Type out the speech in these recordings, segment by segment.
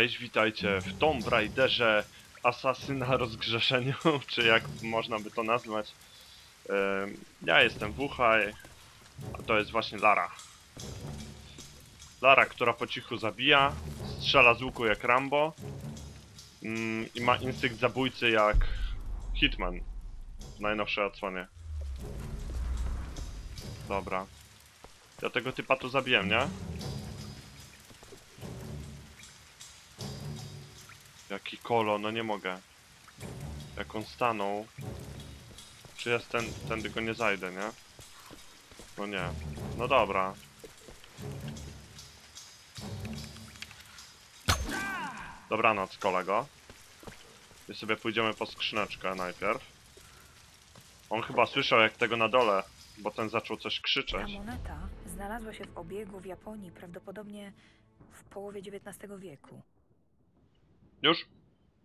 Cześć, witajcie w Tomb Raiderze Asasyna rozgrzeszeniu, czy jak można by to nazwać. Ja jestem Wuchaj, a to jest właśnie Lara. Lara, która po cichu zabija, strzela z łuku jak Rambo mm, i ma instynkt zabójcy jak Hitman w najnowszej odsłonie. Dobra. Ja tego typa tu zabiłem, nie? Jaki kolo, no nie mogę. Jak on stanął. Czy jest ten, tędy go nie zajdę, nie? No nie. No dobra. Dobranoc, kolego. I sobie pójdziemy po skrzyneczkę najpierw. On chyba słyszał jak tego na dole, bo ten zaczął coś Ta krzyczeć. moneta znalazła się w obiegu w Japonii prawdopodobnie w połowie XIX wieku. Już?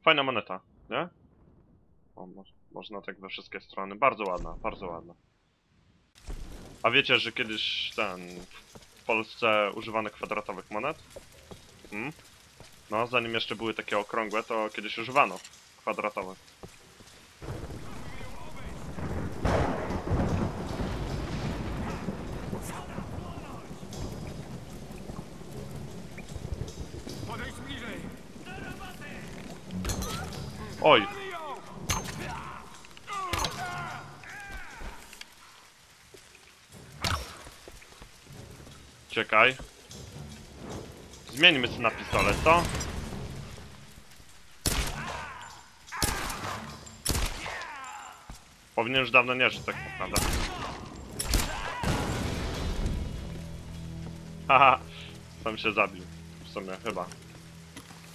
Fajna moneta, nie? O, mo można tak we wszystkie strony. Bardzo ładna, bardzo ładna. A wiecie, że kiedyś ten... W Polsce używano kwadratowych monet? Hmm? No, zanim jeszcze były takie okrągłe, to kiedyś używano kwadratowych. Zmieńmy sobie na pistolet, co? Powinien już dawno nie żyć, tak naprawdę. Haha, sam się zabił. W sumie, chyba.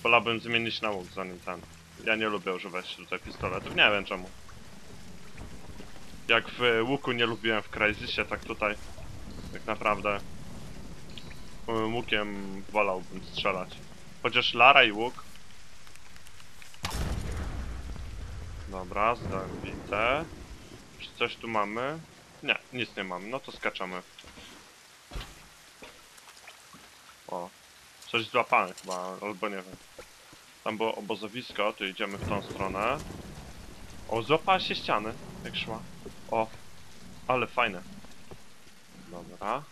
Wolałbym zmienić na łuk zanim ten. Ja nie lubię używać tutaj pistoletów, nie wiem czemu. Jak w łuku nie lubiłem w Crysisie, tak tutaj tak naprawdę łukiem wolałbym strzelać. Chociaż Lara i łuk. Dobra, zabite. Czy coś tu mamy? Nie, nic nie mamy, no to skaczemy. O, coś złapałem chyba, albo nie wiem. Tam było obozowisko, to idziemy w tą stronę. O, złapała się ściany, jak szła. O, ale fajne. Dobra.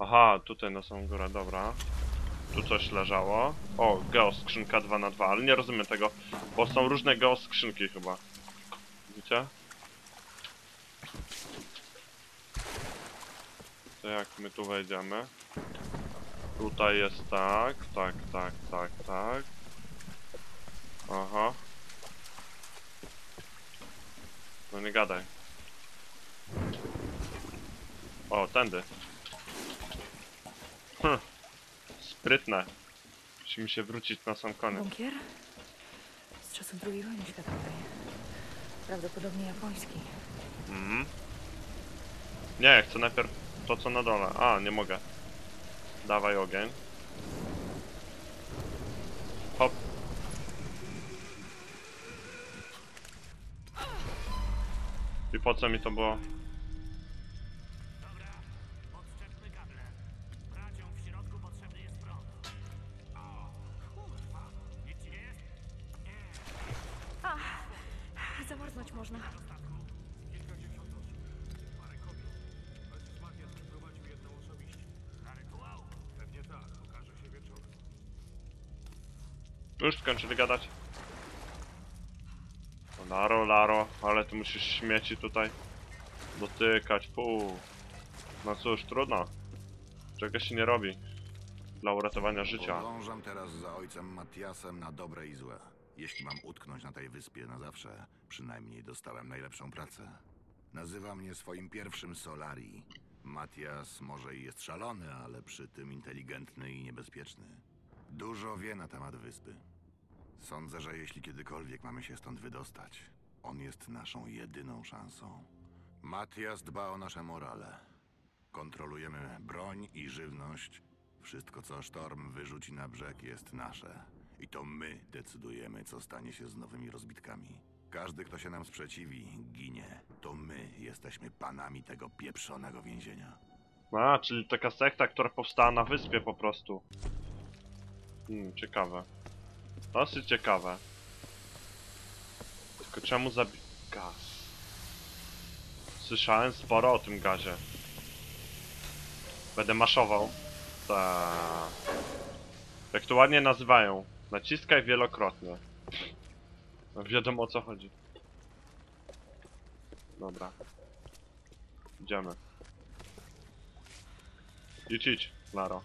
Aha, tutaj na samą górę, dobra. Tu coś leżało. O, geo skrzynka 2 na 2 ale nie rozumiem tego, bo są różne geo skrzynki chyba. Widzicie? To jak my tu wejdziemy? Tutaj jest tak, tak, tak, tak, tak. Aha. No nie gadaj. O, tędy. Hm. Sprytne. Musimy się wrócić na sam koniec. Bunkier? Z czasów II wojny światowej. Prawdopodobnie japoński. Mhm. Nie, chcę najpierw to co na dole. A, nie mogę. Dawaj ogień. Hop. I po co mi to było? Już skończyli gadać. Laro, Laro, ale ty musisz śmieci tutaj dotykać, pół. No cóż, trudno. Czego się nie robi dla uratowania życia. Podążam teraz za ojcem Matiasem na dobre i złe. Jeśli mam utknąć na tej wyspie na zawsze, przynajmniej dostałem najlepszą pracę. Nazywa mnie swoim pierwszym Solari. Matias może i jest szalony, ale przy tym inteligentny i niebezpieczny. Dużo wie na temat wyspy. Sądzę, że jeśli kiedykolwiek mamy się stąd wydostać, on jest naszą jedyną szansą. Matias dba o nasze morale. Kontrolujemy broń i żywność. Wszystko, co sztorm wyrzuci na brzeg, jest nasze. I to my decydujemy, co stanie się z nowymi rozbitkami. Każdy, kto się nam sprzeciwi, ginie. To my jesteśmy panami tego pieprzonego więzienia. A, czyli taka sekta, która powstała na wyspie po prostu. Hmm, ciekawe. Dosyć ciekawe. Tylko czemu zabi... Gaz. Słyszałem sporo o tym gazie. Będę maszował. Ta. Jak to ładnie nazywają. Naciskaj wielokrotnie. No, wiadomo o co chodzi. Dobra. Idziemy. Idź, idź, Laro.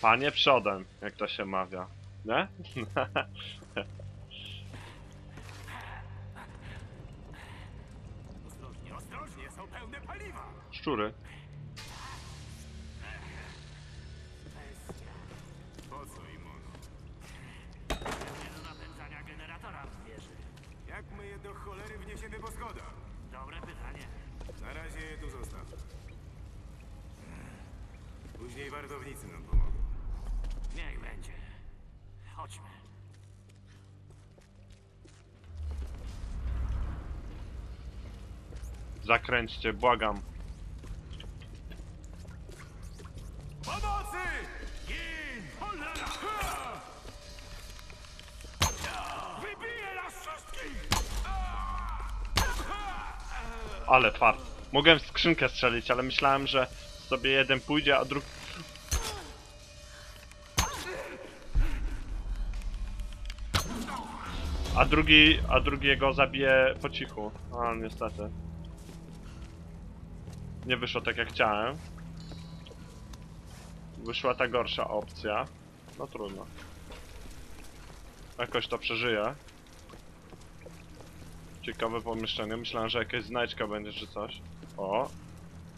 Panie przodem, jak to się mawia. Nie? Ostrożnie, ostrożnie, są pełne paliwa! Szczury. Po co im ono? Nie do napędzania generatora w wieży. Jak my je do cholery wniesiemy po? Dobre pytanie. Na razie je tu zostaw. Później wartownicy nam Chodźmy. Zakręćcie, błagam. Pomocy! Gin! Cholera! Ha! Wybije nas wszystkich! Ale fart. Mogłem w skrzynkę strzelić, ale myślałem, że sobie jeden pójdzie, a drugi... A drugi, a drugiego zabije po cichu. A niestety. Nie wyszło tak jak chciałem. Wyszła ta gorsza opcja. No trudno. Jakoś to przeżyję. Ciekawe pomieszczenie. Myślałem, że jakaś znajdźka będzie czy coś. O!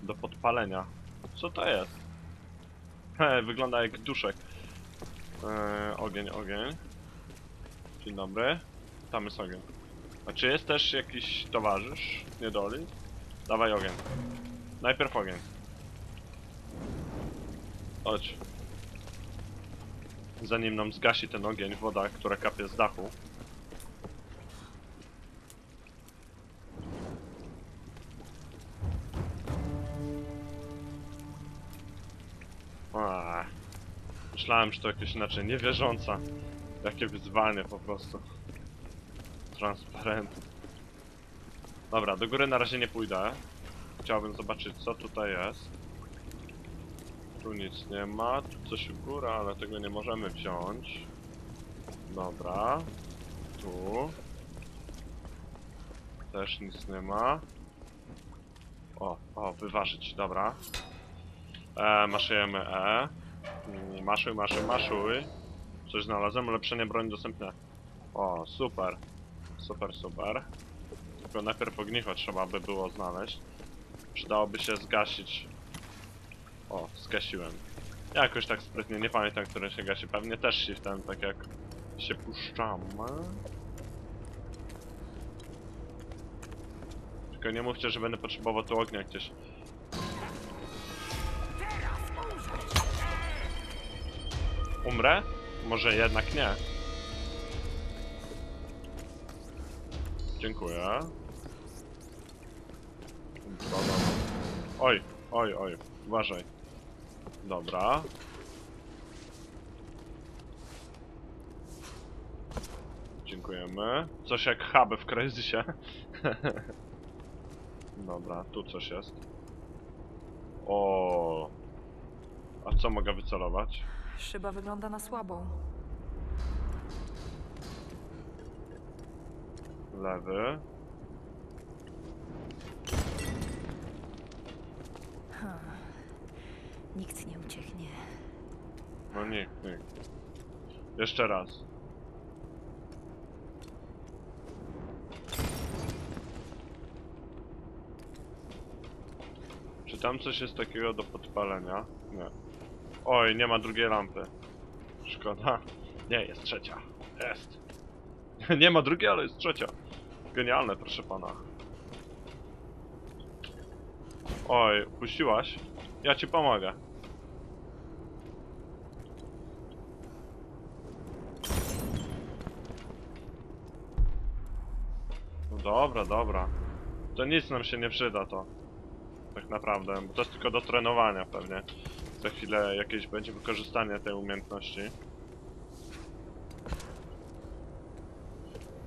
Do podpalenia. Co to jest? He, wygląda jak duszek. Eee, ogień, ogień. Dzień dobry. Tam jest ogień. A czy jest też jakiś towarzysz? Niedoli? Dawaj ogień. Najpierw ogień. Chodź. Zanim nam zgasi ten ogień, woda, która kapie z dachu. Eee. Myślałem, że to jakieś inaczej niewierząca. Jakie wyzwanie po prostu. Transparent. Dobra, do góry na razie nie pójdę. Chciałbym zobaczyć co tutaj jest. Tu nic nie ma, tu coś u góry, ale tego nie możemy wziąć. Dobra. Tu. Też nic nie ma. O, o, wyważyć, dobra. E, maszujemy E. Maszuj, maszuj, maszuj. Coś znalazłem, ulepszenie broni dostępne. O, super. Super, super. Tylko najpierw ognicho trzeba by było znaleźć. Przydałoby się zgasić. O, zgasiłem. Jakoś tak sprytnie, nie pamiętam, który się gasi. Pewnie też shiftem, tak jak się puszczamy. Tylko nie mówcie, że będę potrzebował tu ognia gdzieś. Umrę? Może jednak nie. Dziękuję. Oj, oj, oj. Uważaj. Dobra. Dziękujemy. Coś jak huby w Crazysie. Dobra, tu coś jest. O. A co mogę wycelować? Szyba wygląda na słabą. Lewy. Nikt nie ucieknie. No nikt, nikt. Jeszcze raz. Czy tam coś jest takiego do podpalenia? Nie. Oj, nie ma drugiej lampy. Szkoda. Nie, jest trzecia. Jest. Nie ma drugiej, ale jest trzecia. Genialne, proszę pana. Oj, puściłaś? Ja ci pomogę. No dobra, dobra. To nic nam się nie przyda to. Tak naprawdę, bo to jest tylko do trenowania pewnie. Za chwilę jakieś będzie wykorzystanie tej umiejętności.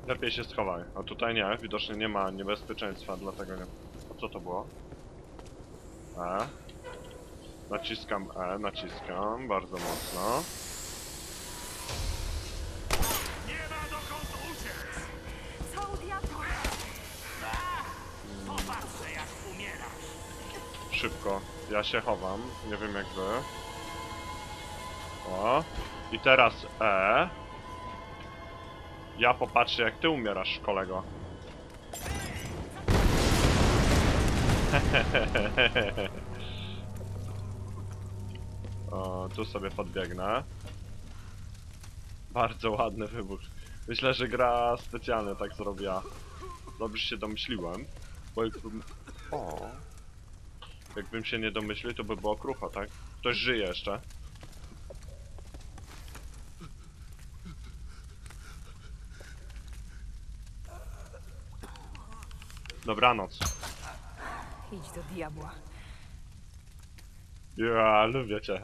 Lepiej się schowaj. A tutaj nie, widocznie nie ma niebezpieczeństwa, dlatego nie. A co to było? E. Naciskam E, naciskam bardzo mocno. Nie ma dokąd uciec! Co u diabła? Popatrzę, jak umierasz! Szybko. Ja się chowam. Nie wiem jak wy. O. I teraz E. Ja popatrzę jak ty umierasz, kolego. o, tu sobie podbiegnę. Bardzo ładny wybuch. Myślę, że gra specjalnie tak zrobiła. Dobrze się domyśliłem. Bo jakbym... O. Jakbym się nie domyślił, to by było krucho, tak? Ktoś żyje jeszcze. Dobranoc. Idź do diabła. Ja lubię cię.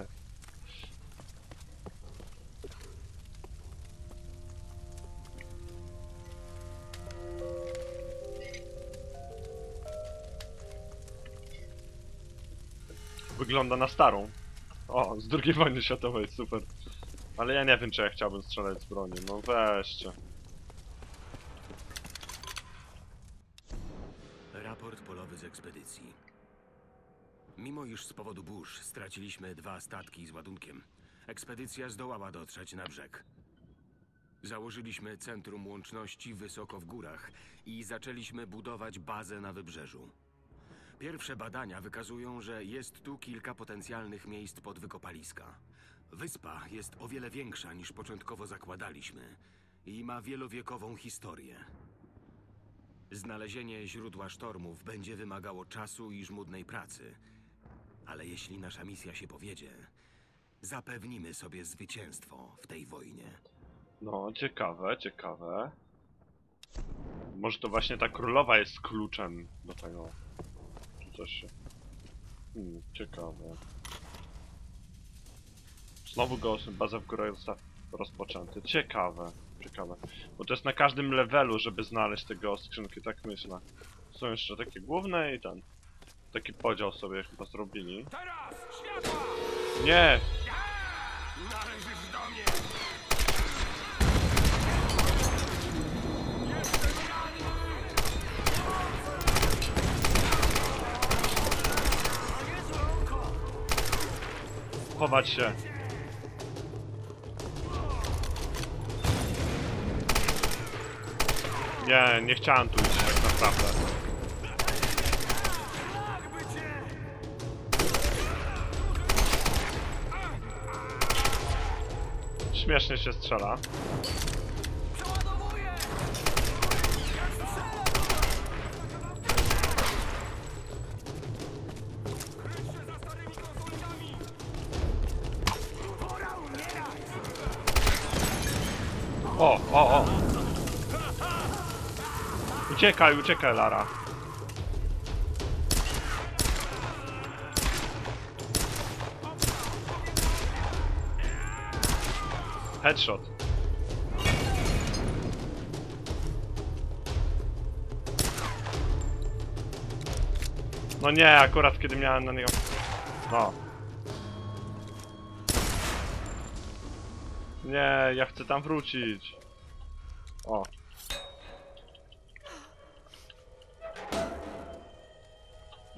Wygląda na starą. O, z drugiej wojny światowej, super. Ale ja nie wiem, czy ja chciałbym strzelać z broni. No weźcie. Polowy z ekspedycji. Mimo iż z powodu burz straciliśmy dwa statki z ładunkiem, ekspedycja zdołała dotrzeć na brzeg. Założyliśmy centrum łączności wysoko w górach i zaczęliśmy budować bazę na wybrzeżu. Pierwsze badania wykazują, że jest tu kilka potencjalnych miejsc pod wykopaliska. Wyspa jest o wiele większa niż początkowo zakładaliśmy i ma wielowiekową historię. Znalezienie źródła sztormów będzie wymagało czasu i żmudnej pracy. Ale jeśli nasza misja się powiedzie, zapewnimy sobie zwycięstwo w tej wojnie. No, ciekawe, ciekawe. Może to właśnie ta królowa jest kluczem do tego. Czy coś się... Hmm, ciekawe. Znowu go baza w górę został rozpoczęty. Ciekawe, ciekawe. Bo to jest na każdym levelu, żeby znaleźć tego skrzynki, tak myślę. Są jeszcze takie główne i ten. Taki podział sobie chyba zrobili. Nie! Chować się. Nie, nie chciałem tu iść tak naprawdę. Śmiesznie się strzela. Uciekaj, uciekaj, Lara. Headshot. No nie, akurat kiedy miałem na niego... No. Nie, ja chcę tam wrócić. O.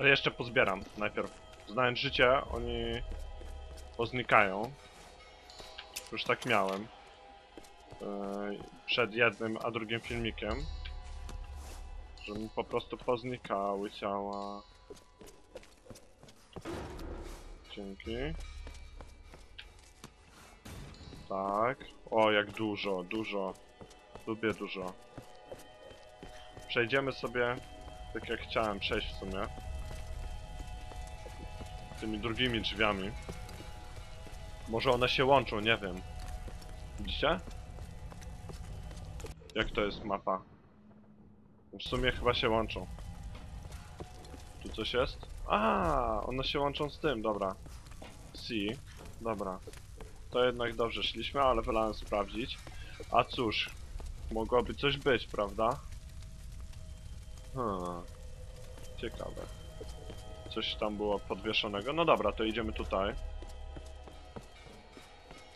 Ale jeszcze pozbieram najpierw. Znając życie, oni poznikają. Już tak miałem. Yy, przed jednym a drugim filmikiem. Że mi po prostu poznikały ciała. Dzięki. Tak. O, jak dużo, dużo. Lubię dużo. Przejdziemy sobie tak jak chciałem przejść w sumie. Tymi drugimi drzwiami. Może one się łączą, nie wiem. Widzicie? Jak to jest mapa? W sumie chyba się łączą. Tu coś jest? A, one się łączą z tym, dobra. C, dobra. To jednak dobrze szliśmy, ale wolałem sprawdzić. A cóż, mogłoby coś być, prawda? Hmm. Ciekawe. Coś tam było podwieszonego. No dobra, to idziemy tutaj.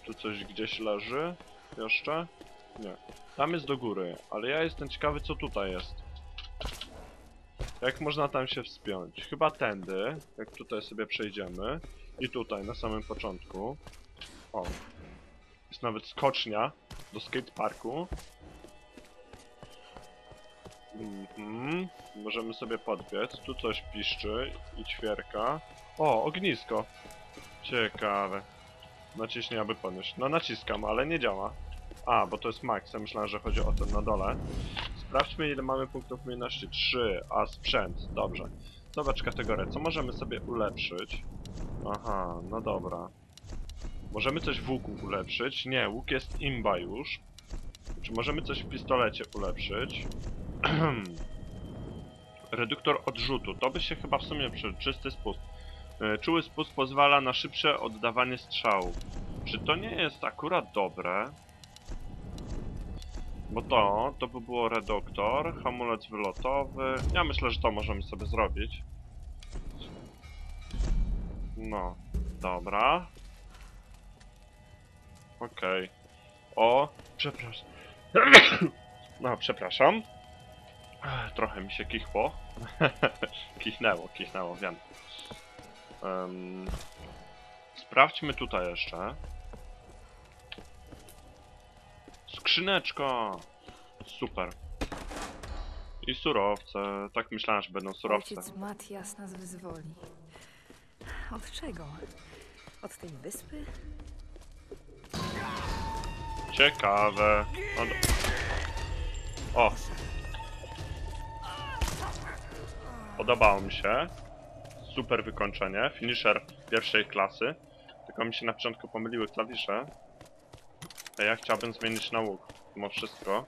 Tu coś gdzieś leży? Jeszcze? Nie. Tam jest do góry, ale ja jestem ciekawy co tutaj jest. Jak można tam się wspiąć? Chyba tędy, jak tutaj sobie przejdziemy. I tutaj, na samym początku. O. Jest nawet skocznia do skateparku. Mhm. Możemy sobie podbiec. Tu coś piszczy i ćwierka. O, ognisko. Ciekawe. Naciśnij, aby podnieść. No naciskam, ale nie działa. A, bo to jest max. Ja myślałem, że chodzi o ten na dole. Sprawdźmy, ile mamy punktów umiejętności. 3, a sprzęt. Dobrze. Zobacz kategorię. Co możemy sobie ulepszyć? Aha, no dobra. Możemy coś w łuku ulepszyć? Nie, łuk jest imba już. Czy możemy coś w pistolecie ulepszyć? Reduktor odrzutu. To by się chyba w sumie przy czysty spust. E, Czuły spust pozwala na szybsze oddawanie strzałów. Czy to nie jest akurat dobre? Bo to, to by było reduktor, hamulec wylotowy. Ja myślę, że to możemy sobie zrobić. No, dobra. Okej. O, przepraszam. No, przepraszam. Trochę mi się kichło. kichnęło, kichnęło, wiem. Em, sprawdźmy tutaj jeszcze. Skrzyneczka! Super. I surowce. Tak myślałem, że będą surowce. Ojciec Matias nas wyzwoli. Od czego? Od tej wyspy? Ciekawe. O! Podobało mi się. Super wykończenie. Finisher pierwszej klasy. Tylko mi się na początku pomyliły klawisze. A ja chciałbym zmienić na łuk. Mimo wszystko.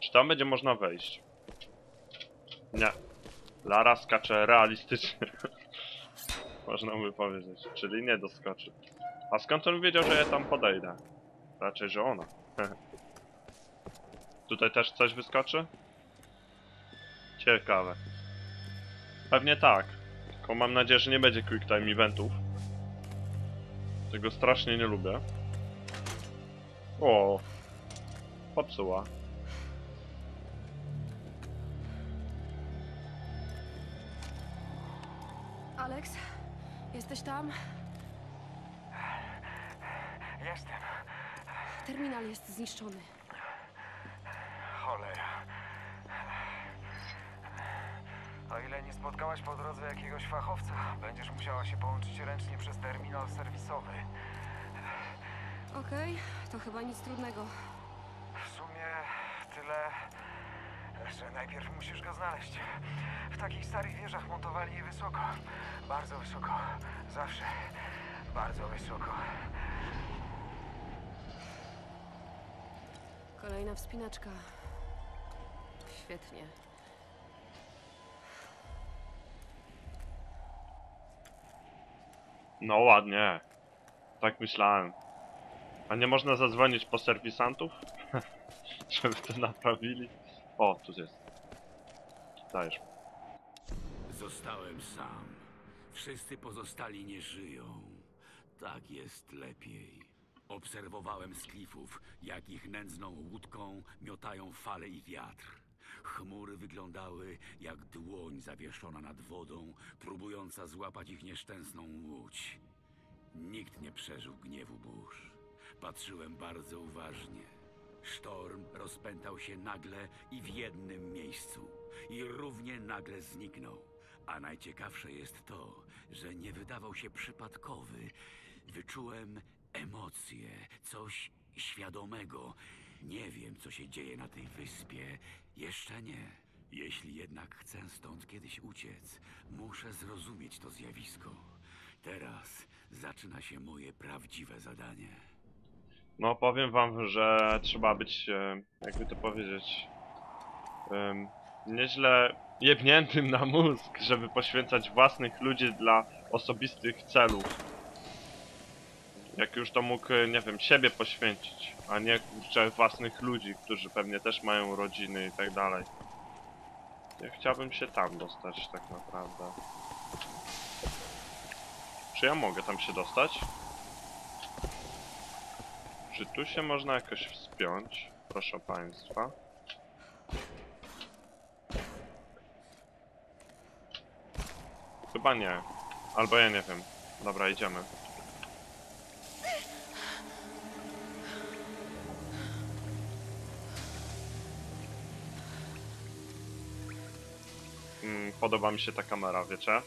Czy tam będzie można wejść? Nie. Lara skacze realistycznie. można by powiedzieć. Czyli nie doskoczy. A skąd on wiedział, że ja tam podejdę? Raczej, że ona. Tutaj też coś wyskoczy? Ciekawe. Pewnie tak. Tylko mam nadzieję, że nie będzie quick time eventów. Tego strasznie nie lubię. O, popsuła. Alex, jesteś tam? Jestem. Terminal jest zniszczony. Cholera. O ile nie spotkałaś po drodze jakiegoś fachowca, będziesz musiała się połączyć ręcznie przez terminal serwisowy. Okej, to chyba nic trudnego. W sumie tyle, że najpierw musisz go znaleźć. W takich starych wieżach montowali je wysoko. Bardzo wysoko. Zawsze. Bardzo wysoko. Kolejna wspinaczka. Świetnie. No ładnie. Tak myślałem. A nie można zadzwonić po serwisantów? Żeby to naprawili? O, tu jest. Dajesz. Zostałem sam. Wszyscy pozostali nie żyją. Tak jest lepiej. Obserwowałem z klifów, jak ich nędzną łódką miotają fale i wiatr. Chmury wyglądały jak dłoń zawieszona nad wodą, próbująca złapać ich nieszczęsną łódź. Nikt nie przeżył gniewu burz. Patrzyłem bardzo uważnie. Sztorm rozpętał się nagle i w jednym miejscu. I równie nagle zniknął. A najciekawsze jest to, że nie wydawał się przypadkowy. Wyczułem emocje, coś świadomego. Nie wiem, co się dzieje na tej wyspie. Jeszcze nie. Jeśli jednak chcę stąd kiedyś uciec, muszę zrozumieć to zjawisko. Teraz zaczyna się moje prawdziwe zadanie. No powiem wam, że trzeba być, e, jakby to powiedzieć, em, nieźle jebniętym na mózg, żeby poświęcać własnych ludzi dla osobistych celów. Jak już to mógł, nie wiem, siebie poświęcić, a nie kurczę własnych ludzi, którzy pewnie też mają rodziny i tak dalej. Ja chciałbym się tam dostać tak naprawdę. Czy ja mogę tam się dostać? Czy tu się można jakoś wspiąć? Proszę państwa. Chyba nie. Albo ja nie wiem. Dobra, idziemy. Mm, podoba mi się ta kamera, wiecie?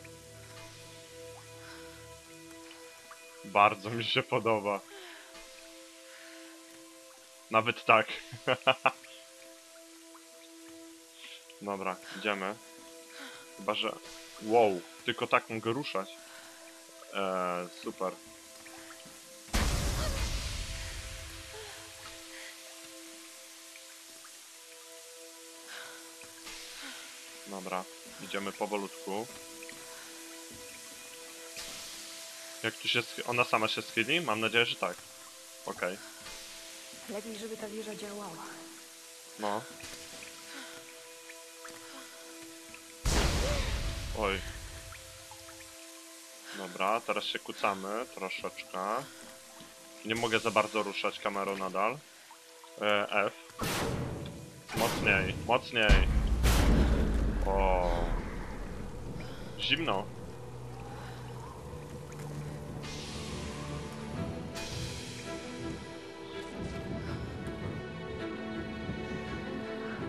Bardzo mi się podoba. Nawet tak. Dobra, idziemy. Chyba, że... Wow, tylko tak mogę ruszać. Eee, super. Dobra, idziemy powolutku. Jak tu się... Ona sama się schyli? Mam nadzieję, że tak. Okej. Lepiej, żeby ta wieża działała. No. Oj. Dobra, teraz się kucamy troszeczkę. Nie mogę za bardzo ruszać kamerą nadal. E, F. Mocniej, mocniej. O. Zimno.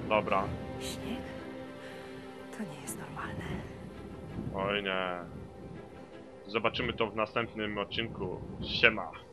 Dobra. Śnieg? To nie jest normalne. Oj nie. Zobaczymy to w następnym odcinku. Siema.